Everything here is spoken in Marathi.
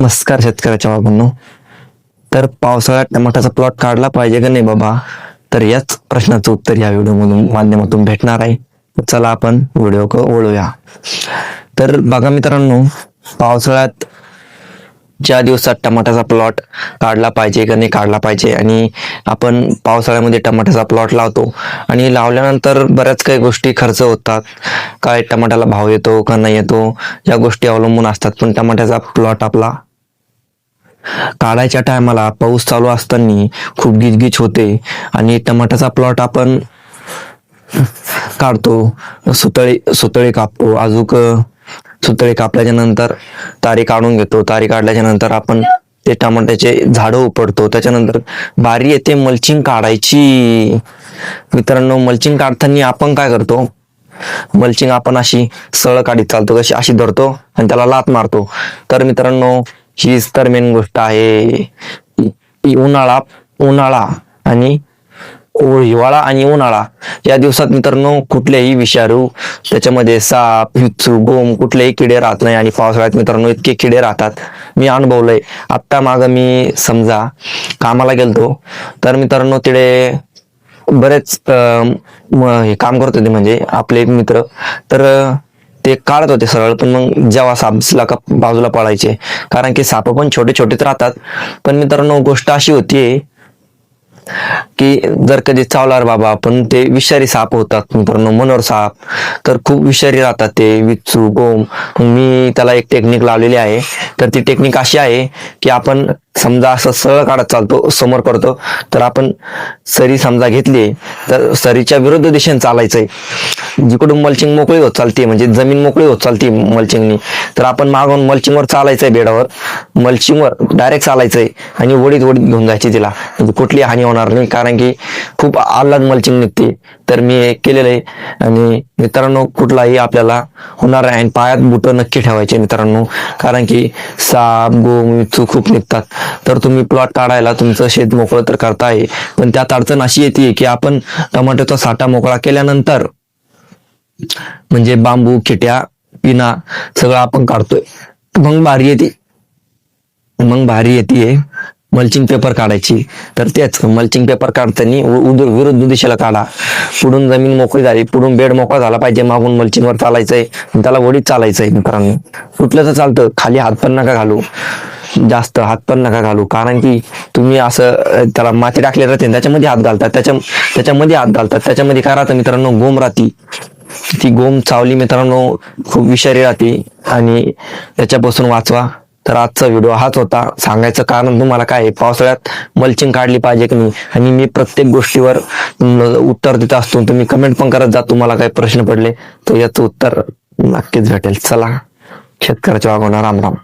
नमस्कार शेतकऱ्याच्या बाबांनो. तर पावसाळ्यात टमाट्याचा प्लॉट काढला पाहिजे का नाही बाबा? तर याच प्रश्नाचं उत्तर या व्हिडिओमधून माध्यमातून भेटणार आहे. चला आपण व्हिडिओ ओळूया तर बघा मित्रांनो पावसाळ्यात ज्या दिवसात टमाट्याचा प्लॉट काढला पाहिजे का नाही काढला पाहिजे आणि आपण पावसाळ्यामध्ये टमाट्याचा प्लॉट लावतो आणि लावल्यानंतर बऱ्याच काही गोष्टी खर्च होतात. काय टमाट्याला भाव येतो का नाही येतो या गोष्टी अवलंबून असतात. पण टमाट्याचा प्लॉट आपला काढायच्या टायमाला पाऊस चालू असताना खूप गिचगिच होते आणि टमाटाचा प्लॉट आपण काढतो सुतळे सुतळे कापतो. अजूक सुतळे कापल्याच्या नंतर तारी काढून घेतो. तारी काढल्याच्या नंतर आपण ते टमाट्याचे झाडं उपडतो. त्याच्यानंतर बारी येते मल्चिंग काढायची. मित्रांनो मल्चिंग काढताना आपण काय करतो? मल्चिंग आपण अशी सळ काढीत चालतो कशी अशी धरतो आणि त्याला लात मारतो. तर मित्रांनो हीच तर मेन गोष्ट आहे. उन्हाळा उन्हाळा आणि हिवाळा आणि उन्हाळा. या दिवसात मित्रांनो कुठलेही विषाणू त्याच्यामध्ये साप हिचू गोम कुठलेही किडे राहत नाही आणि पावसाळ्यात मित्रांनो इतके किडे राहतात. मी अनुभवलंय. आत्ता माग मी समजा कामाला गेलतो. तर मित्रांनो तिकडे बरेच हे काम करत होते म्हणजे आपले मित्र. तर ते काढत होते सरळ पण मग जेव्हा साप दिसला का बाजूला पळायचे कारण की साप पण छोटे छोटेच राहतात. पण मित्रांनो गोष्ट अशी होतीये की जर कधी चावलार बाबा पण ते विषारी साप होतात मित्रांनो मनोर साप. तर खूप विषारी राहतात ते विचू गोम. मी त्याला एक टेक्निक लावलेली आहे. तर ती टेक्निक अशी आहे की आपण समजा असं सरळ काढत चालतो समोर करतो तर आपण सरी समजा घेतली तर सरीच्या विरुद्ध दिशेने चालायचंय. जिकडून मल्चिंग मोकळी होत चालते म्हणजे जमीन मोकळी होत चालते मल्चिंगनी तर आपण मागून मल्चिंगवर चालायचंय बेडावर. मल्चिंगवर डायरेक्ट चालायचंय आणि वडीत वडीत घेऊन जायची तिला. म्हणजे कुठली हानी होणार नाही कारण की खूप आल्हाद मल्चिंग निघते. तर मी हे केलेलं आहे. आणि मित्रांनो कुठलाही आपल्याला होणार आहे आणि पायात बुटं नक्की ठेवायचे मित्रांनो. कारण की साप गोम विचू खूप निघतात. तर तुम्ही प्लॉट काढायला तुमचं शेत मोकळं तर करताय. पण त्यात अडचण अशी येते की आपण टमाट्याचा साठा मोकळा केल्यानंतर म्हणजे बांबू खिट्या पिना सगळं आपण काढतोय. मग भारी येते. मग भारी येते. मल्चिंग पेपर काढायची. तर तेच मल्चिंग पेपर काढताना उ- विरुद्ध दिशेला काढा. पुढून जमीन मोकळी झाली पुढून बेड मोकळा झाला पाहिजे मागून मल्चिंगवर चालायचंय त्याला वडीत चालायचंय मित्रांनो. सुटलं तर चालतं खाली हात पण नका घालू. जास्त हात पण नका घालू कारण की तुम्ही असं त्याला माती टाकले राहते त्याच्यामध्ये हात घालतात. त्याच्या त्याच्यामध्ये हात घालतात. त्याच्यामध्ये काय राहतं मित्रांनो गोम राहती. ती गोम चावली मित्रांनो खूप विषारी राहते. आणि त्याच्यापासून वाचवा. तर आजचा व्हिडिओ हाच होता. सांगायचं कारण तुम्हाला काय आहे, पावसाळ्यात मल्चिंग काढली पाहिजे की नाही? आणि मी प्रत्येक गोष्टीवर उत्तर देत असतो. तुम्ही कमेंट पण करत जा तुम्हाला काही प्रश्न पडले तर याचं उत्तर नक्कीच भेटेल. चला शेतकऱ्याच्या वागवणार राम राम.